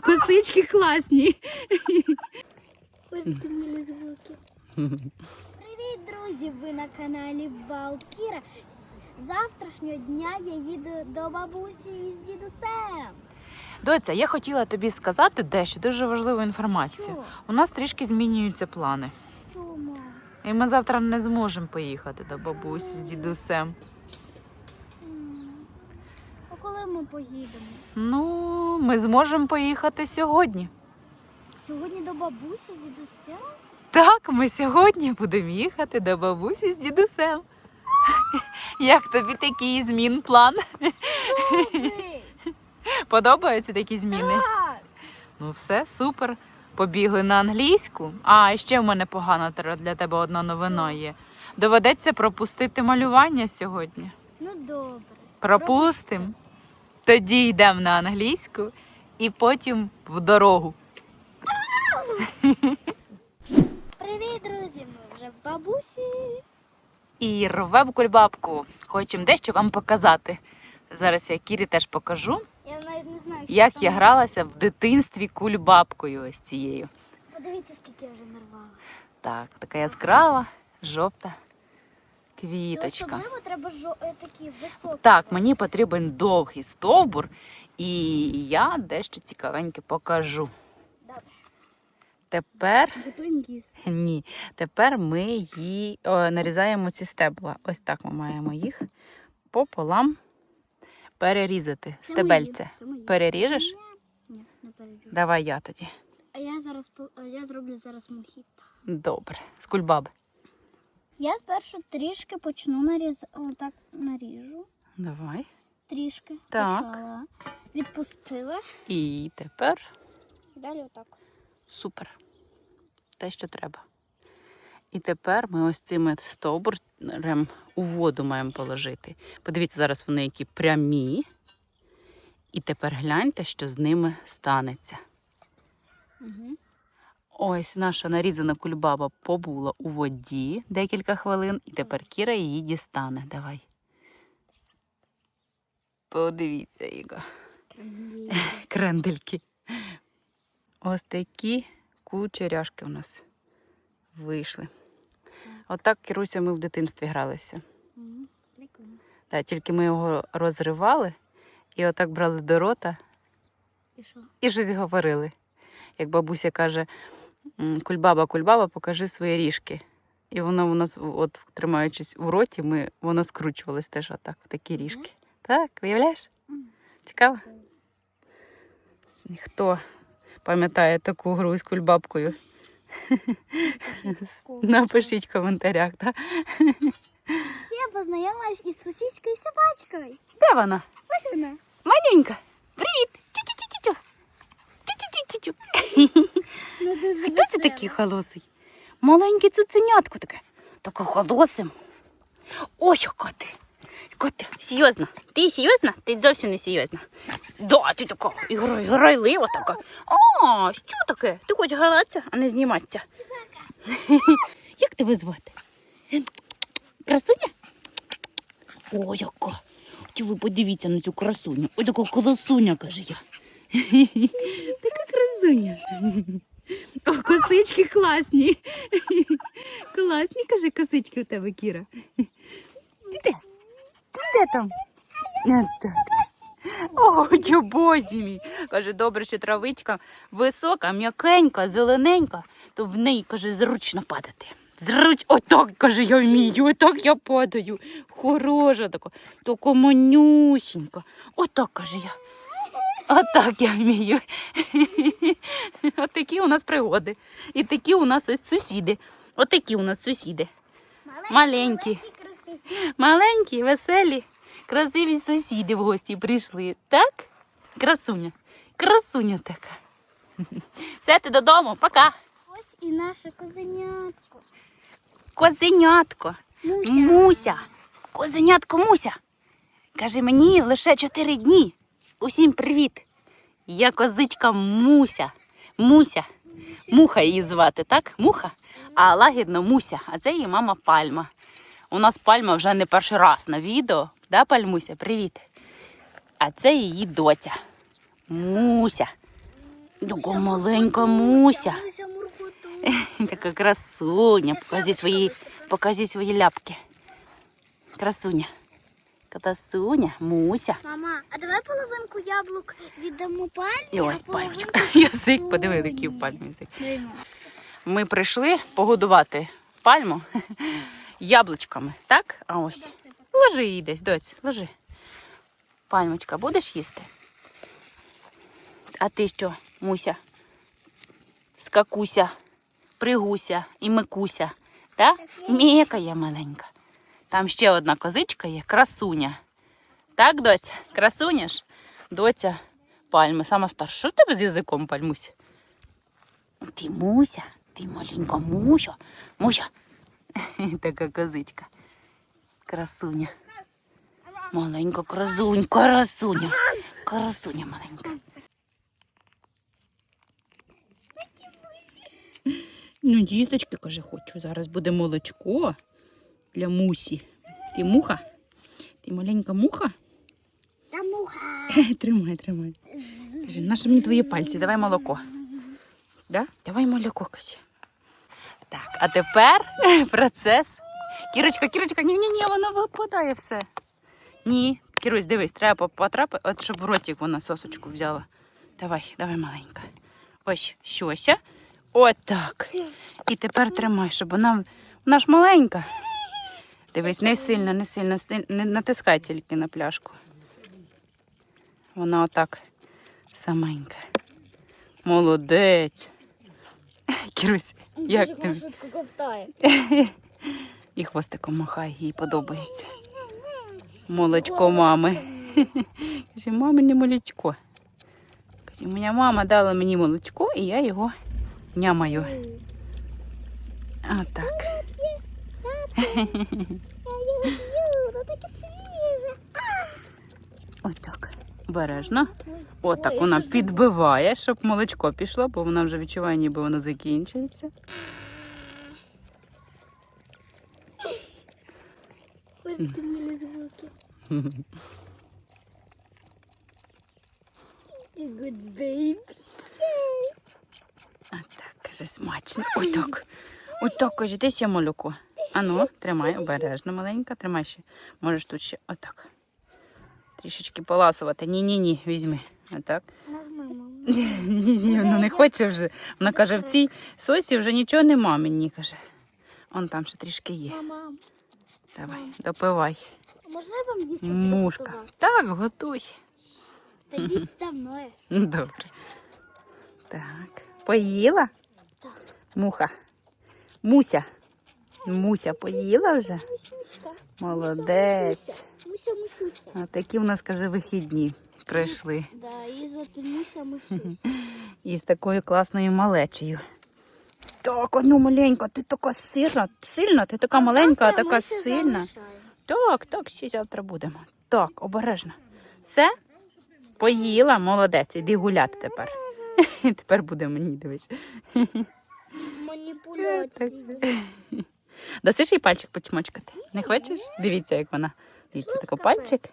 косички класні. Милі звуки. Привіт, друзі! Ви на каналі Валкіра. З завтрашнього дня я їду до бабусі із дідусем. Доця, я хотіла тобі сказати дещо дуже важливу інформацію. Що? У нас трішки змінюються плани. Чому? І ми завтра не зможемо поїхати до бабусі з дідусем. Ми поїдемо? Ну, ми зможемо поїхати сьогодні. Сьогодні до бабусі з дідусем? Так, ми сьогодні будемо їхати до бабусі з дідусем. Як тобі такий змін план? Подобаються такі зміни? Так! Ну, все, супер. Побігли на англійську. А, ще в мене погана для тебе одна новина є. Доведеться пропустити малювання сьогодні. Ну добре. Пропустимо. Тоді йдемо на англійську і потім в дорогу. Привіт, друзі! Ми вже в бабусі. І рвемо кульбабку. Хочемо дещо вам показати. Зараз я Кірі теж покажу, Я навіть не знаю, що як там. я гралася в дитинстві кульбабкою ось цією. Подивіться, скільки я вже нарвала. Так, така яскрава, жовта І квіточка. Особливо треба жо... е, такі високі. Так, мені потрібен довгий стовбур, і я дещо цікавеньке покажу. Добре. Тепер ні. Тепер ми її о, нарізаємо ці стебла. Ось так ми маємо їх пополам перерізати. Це Стебельце. мої, мої. Переріжеш? Ні, не перейду. Давай я тоді. А я зараз я зроблю зараз мохіто. Добре. З кульбаби. Я спершу трішки почну наріз... Отак наріжу. Давай. Трішки Так. почала. Відпустила. І тепер далі отак. Супер. Те, що треба. І тепер ми ось цими стовбурем у воду маємо положити. Подивіться, зараз вони які прямі. І тепер гляньте, що з ними станеться. Угу. Ось наша нарізана кульбаба побула у воді декілька хвилин, і тепер Кіра її дістане. Давай. Подивіться, Іга. крендельки. Ось такі кучеряшки у нас вийшли. Отак, Кіруся, ми в дитинстві гралися. Прикольно. Так, тільки ми його розривали і отак брали до рота І що? і щось говорили. Як бабуся каже, «М, кульбаба, кульбаба, покажи свої ріжки. І воно у нас, от тримаючись у роті, ми, воно скручувалось теж отак, в такі ріжки. Так, виявляєш? Цікаво? Хто пам'ятає таку гру з кульбабкою? Напишіть в коментарях, так? Ще я познайомилась із сусідською собачкою. Де вона? Ось вона. Манюнька! Привіт! Тю-тю-тю-тю-тю! Тю-тю-тю-тю-тю! Дуже Хто це такий холосий? Маленьке цуценятко таке. Таке холосим. Ой, яка ти. Яка ти? Серйозно? Ти серйозна? Ти зовсім не серйозна. Да, ти така іграй, грайлива така. А, що таке? Ти хочеш гратися, а не зніматися? Як тебе звати? Красуня? О, яка. Чи ви подивіться на цю красуню? Ой, така колосуня, каже я. Така красуня. О, косички класні. Класні, каже, косички у тебе, Кіра. Ти де? Там? Так. Ой, бозі мій. Каже, добре, що травичка висока, м'якенька, зелененька, то в неї, каже, зручно падати. Зруч, отак, каже, я вмію, отак я падаю. Хороша така, така манюсінька. Отак, каже я. Отак я вмію. Отакі у нас пригоди. І такі у нас ось сусіди. Отакі у нас сусіди. Маленькі. Маленькі, веселі, красиві сусіди в гості прийшли. Так? Красуня. Красуня така. Все, ти додому, пока. Ось і наше козенятко. Козенятко. Муся. Муся. Козенятко Муся. Каже мені лише чотири дні. Усім привіт. Я козичка Муся. Муся. Муха її звати, так? Муха? А лагідно Муся. А це її мама Пальма. У нас Пальма вже не перший раз на відео. Да, Пальмуся? Привіт. А це її доця. Муся. Така маленька Муся. Така красуня. Покажи свої, покажи свої ляпки. Красуня. Красуня, Муся. Мама, а давай половинку яблук віддамо пальмі, І ось а пальмочка. Язик, подиви, який в пальмі язик. Ми прийшли погодувати пальму яблучками, так? А ось. Ложи її десь, доць, ложи. Пальмочка, будеш їсти? А ти що, Муся? Скакуся, пригуся і микуся. Так? Мекає маленька. Там ще одна козичка є, красуня. Так, доця? Красуня ж? Доця пальми, сама старша. Що в тебе з язиком, пальмусь? Ти Муся, ти маленька Муся. Муся. Така козичка. Красуня. Маленька красунь, красуня. Красуня маленька. Ну, дісточки, каже, хочу. Зараз буде молочко для мусі. Ти муха? Ти маленька муха? Та муха. Тримай, тримай. Каже, наші мені твої пальці, давай молоко. Да? Давай молоко, каже. Так, а тепер процес. Кірочка, Кірочка, ні, ні, ні, воно випадає все. Ні. Кірусь, дивись, треба потрапити, от щоб в ротик вона сосочку взяла. Давай, давай, маленька. Ось, щося. Отак. І тепер тримай, щоб вона. Вона ж маленька. Дивись, не сильно, не сильно, не натискай тільки на пляшку. Вона отак саменька. Молодець. Кірусь, як швидко ковтає. І хвостиком махай, їй подобається. Молочко мами. Каже, мамине молочко. Каже, моя мама дала мені молочко, і я його нямаю. Отак. Я ну таке свіже. Отак. Обережно. Ой, Отак вона підбиває, щоб молочко пішло, бо вона вже відчуває, ніби воно закінчується. Ось ти милі звуки. Good baby. А так, каже, смачно. Ой, так. Ой, так, каже, де ще молоко? Ану, тримай, обережно, маленька, тримай ще. Можеш тут ще отак. Трішечки поласувати. Ні-ні-ні, візьми. Отак. Нажми, мама. Ні-ні, вона не хоче вже. Вона каже, в цій сосі вже нічого нема мені, каже. Он там ще трішки є. Мама, Давай, допивай. можна я вам їсти Мушка. Так, готуй. Тоді зі мною. Добре. Так. Поїла? Так. Муха. Муся. Муся поїла вже? Молодець. Муся, мусюся. А такі в нас, каже, вихідні прийшли. Да, і звати Муся, мусюся. І з такою класною малечею. Так, ну маленька, ти така сильна, сильна, ти така маленька, а така сильна. Так, так, ще завтра будемо. Так, обережно. Все? Поїла, молодець, іди гуляти тепер. Тепер буде мені дивись. Маніпуляції. Дасиш їй пальчик почмочкати? Не хочеш? Дивіться, як вона. Дивіться, кафе. пальчик.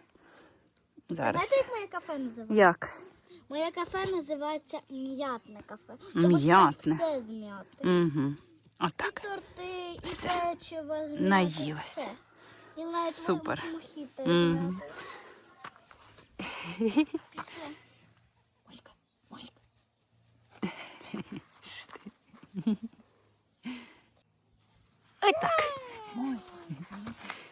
Знаєте, як моє кафе називається? Як? Моє кафе називається м'ятне кафе. Тому що М'ятне. все з м'яти. Угу. Отак. І торти, і Все. печиво з м'яти. Наїлась. все. І навіть Супер. мохіто Мгм. з м'яти. Пішли. Моська, моська. Ось так.